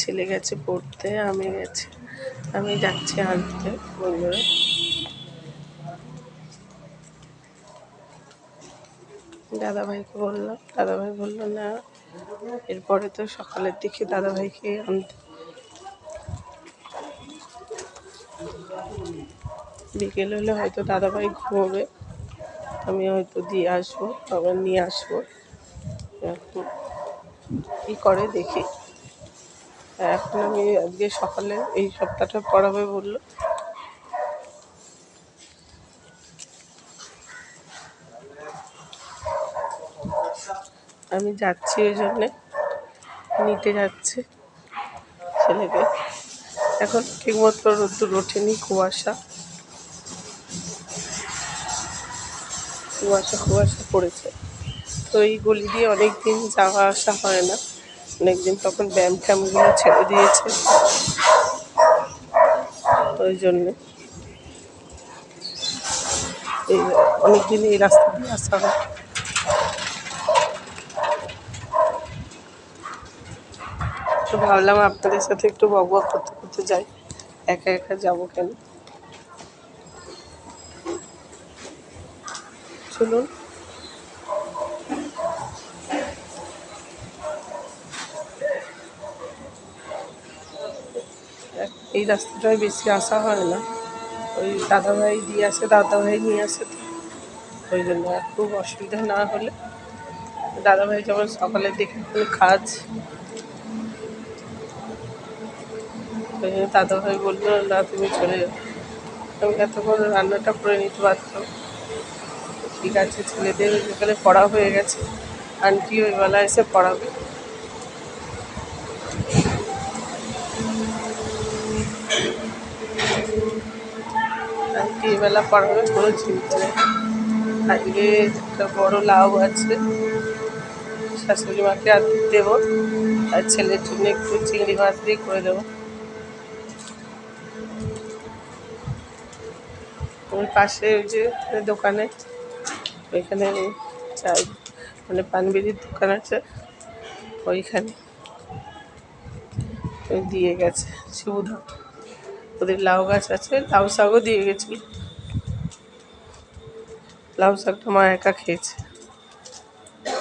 ছেলে গেছে পড়তে, আমি গেছি। আমি যাচ্ছি আনতে, বন্ধুরা। দাদাভাইকে বললাম, দাদাভাই বলল, না, এরপরে তো সকালের দিকে দাদাভাইকে আনতে বিকেল হলে হয়তো দাদাভাই ঘুমোবে। আমি হয়তো দিয়ে আসব আবার নিয়ে আসব। এখন কী করে দেখি। এখন আমি আজকে সকালে এই সপ্তাহটা পড়াবে বলল। আমি যাচ্ছি ওই জন্যে। নিতে যাচ্ছে ছেলেকে। এখন ঠিকমতো রোদ্দুর ওঠেনি, কুয়াশা। কুয়াশা কুয়াশা পড়েছে। তো এই গলি দিয়ে অনেক দিন যাওয়া আসা হয় না। অনেকদিন তখন ব্যায়াম ট্যামগুলো ছেড়ে দিয়েছে। ওই জন্যে। এই অনেকদিন এই রাস্তা দিয়ে আসা হয়। তো ভাবলাম আপনাদের সাথে একটু বক বক করতে করতে যাই। একা একা যাব কেন? চলুন। এই রাস্তাটায় বেশি আসা হয় না। ওই দাদাভাই দিয়ে আসে, দাদাভাই নিয়ে আসে তো। ওই জন্য আর খুব অসুবিধা না হলে দাদাভাই যেমন সকালের দিকে কাজ দাদাভাই বলল, না, তুমি চলে যাও। আমি এতক্ষণ রান্নাটা করে নিতে পারতাম ঠিক আছে ছেলেদের বিকালে পড়া হয়ে গেছে। আন্টি ওই বেলা এসে পড়াবে। আন্টি এবেলা পড়াবে, কোনো চিন্তা নেই। আজকে একটা বড় লাউ আছে। শাশুড়ি মাকে আর দেবো। আর ছেলের জন্য একটু চিংড়ি মাছ দিয়ে করে দেবো। ওই পাশে ওই যে দোকানে, ওইখানে চাই। মানে পানবিড়ির দোকান আছে, ওইখানে। ওই দিয়ে গেছে সুবিধা ওদের লাউ গাছ আছে, লাউ শাকও দিয়ে গেছিল। লাউ শাকটা মা একা খেয়েছে।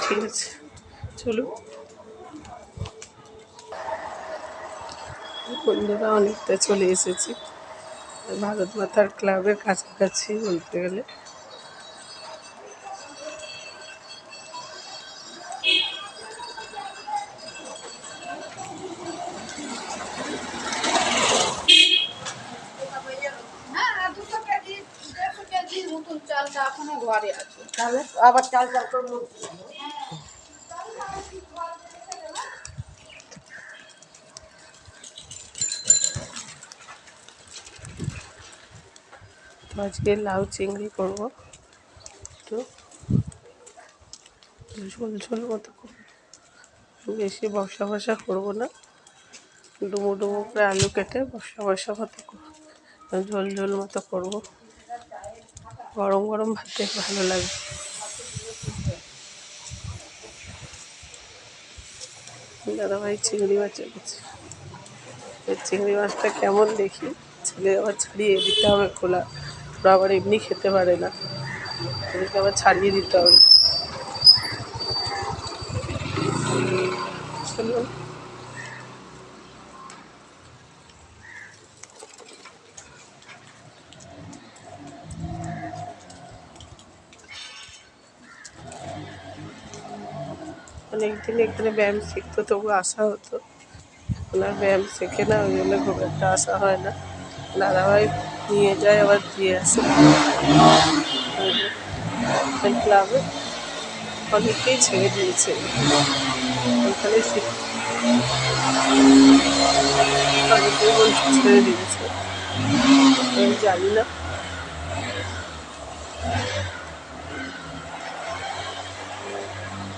ঠিক আছে চলুন বন্ধুরা, অনেকটা চলে এসেছি। ভারত মাতার ক্লাবের কাছাকাছি বলতে গেলে। হ্যাঁ দুশো কেজি, দেড়শো কেজি নতুন চালটা এখনও ঘরে আছে। তাহলে আবার চাল চাল করে আজকে লাউ চিংড়ি করব। একটু ঝোল ঝোল মতো বেশি বসা বসা করব না। ডুমো ডুমো করে আলু কেটে বসা বসা মতো ঝোল ঝোল মতো করব। গরম গরম ভাতে ভালো লাগে। দাদাভাই চিংড়ি মাছ এনেছে। চিংড়ি মাছটা কেমন দেখি? ছেলে আবার ছাড়িয়ে দিতে হবে খোলা। ওরা আবার এমনি খেতে পারে না। ওদেরকে আবার ছাড়িয়ে দিতে হবে। অনেকদিন এখানে ব্যায়াম শিখতো, তবু আসা হতো। এখন আর ব্যায়াম শেখে না, ওই জন্য খুব একটা আসা হয় না। দাদাভাই নিয়ে যায় আবার দিয়ে আসে ক্লাবে অনেকেই ছেড়ে দিয়েছে। বলছে ছেড়ে দিয়েছে। আমি জানি না।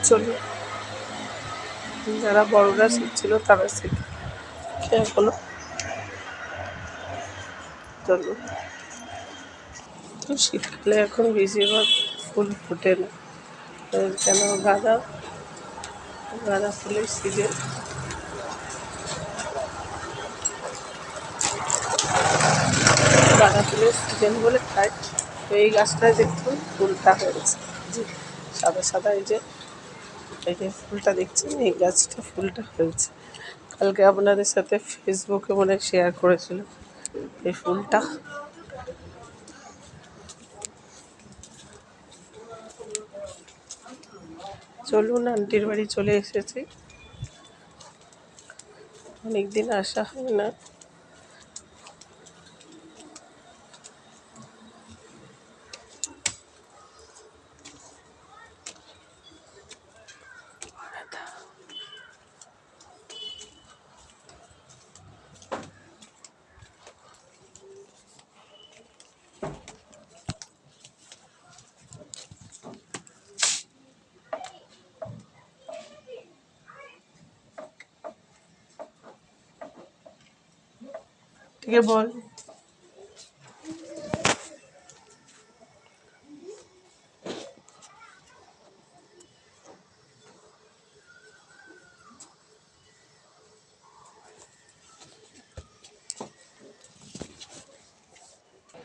চলো। যারা বড়রা শিখছিল তারা শিখে এখনও তো শীতকালে এখন বেশিরভাগ ফুল ফোটে না। কেন? গাঁদা গাঁদা ফুলের সিজন গাঁদা ফুলের সিজন বলে খাই তো এই গাছটায় দেখুন ফুলটা হয়েছে। জি, সাদা সাদা এই যে এই যে ফুলটা দেখছেন, এই গাছটা ফুলটা হয়েছে। কালকে আপনাদের সাথে ফেসবুকে মনে শেয়ার করেছিল এই ফুলটা। চলুন আন্টির বাড়ি চলে এসেছি। অনেকদিন আসা হয় না। আছে বল।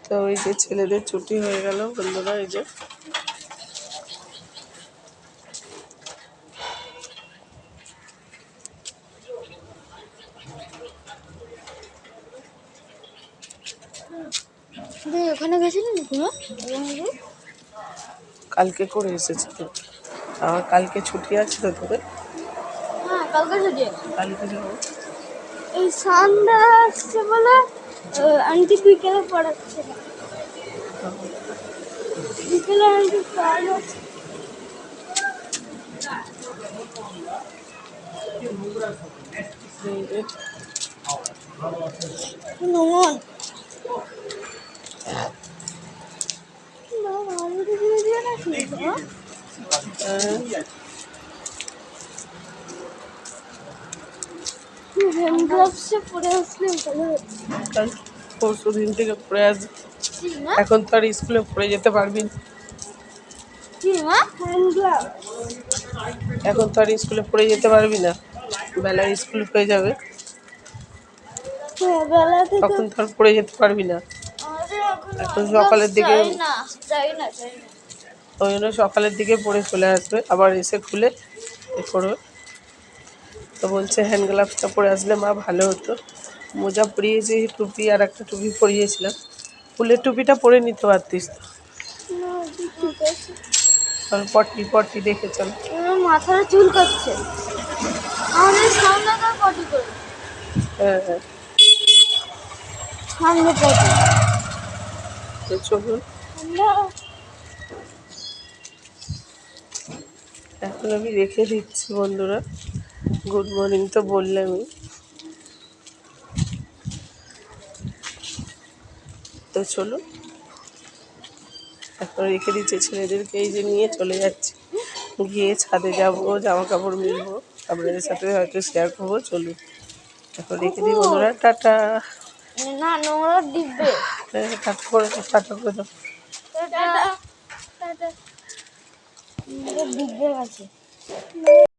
তো ওই যে ছেলেদের ছুটি হয়ে গেল বন্ধুরা এই যে। তুই ওখানে গেছিলি না কালকে করে এসেছি তো। আমার কালকে ছুটি আছে তো তোদের? হ্যাঁ কালকে ছুটি কালকে যাব। এই সন্ধ্যা আসছে বলে আন্টি বিকেলে পড়াচ্ছে। না বিকেলে আন্টি যে নমন না আমি তো দিয়ে দিয়ে না আহ, হ্যান্ড গ্লাভসে পরে আসলে ভালো পরশু দিন থেকে পড়ে আস এখন তো আর স্কুলে পড়ে যেতে পারবি না। এখন তো আর স্কুলে পড়ে যেতে পারবি না। বেলা স্কুল হয়ে যাবে। হ্যাঁ তখন তো আর পড়ে যেতে পারবি না। এখন এখন সকালের দিকে ওই জন্য সকালের দিকে পরে চলে আসবে আবার এসে খুলে এ করবে। তো বলছে হ্যান্ড গ্লাভসটা পরে আসলে মা ভালো হতো। মোজা পরিয়েছি টুপি আর একটা টুপি পরিয়েছিলাম ফুলের টুপিটা পরে নিতে পারতিস তো? পটি পটি দেখে চল। মাথাটা চুল কাটছে। আমাদের সামনে তো পটি করে। হ্যাঁ হ্যাঁ। সামনে পটি। তো চলুন। এখন আমি রেখে দিচ্ছি বন্ধুরা। গুড মর্নিং তো বললামই। তো চলো এখন রেখে দিচ্ছি ছেলেদেরকে এই যে নিয়ে চলে যাচ্ছি। গিয়ে ছাদে যাব জামা কাপড় মিলবো আপনাদের সাথে হয়তো শেয়ার করব চলুন এখন রেখে দিই বন্ধুরা টাটা। না নোংরা টাটা করে টাটা করে দাও। Tata tata. ডিব্বে আছে।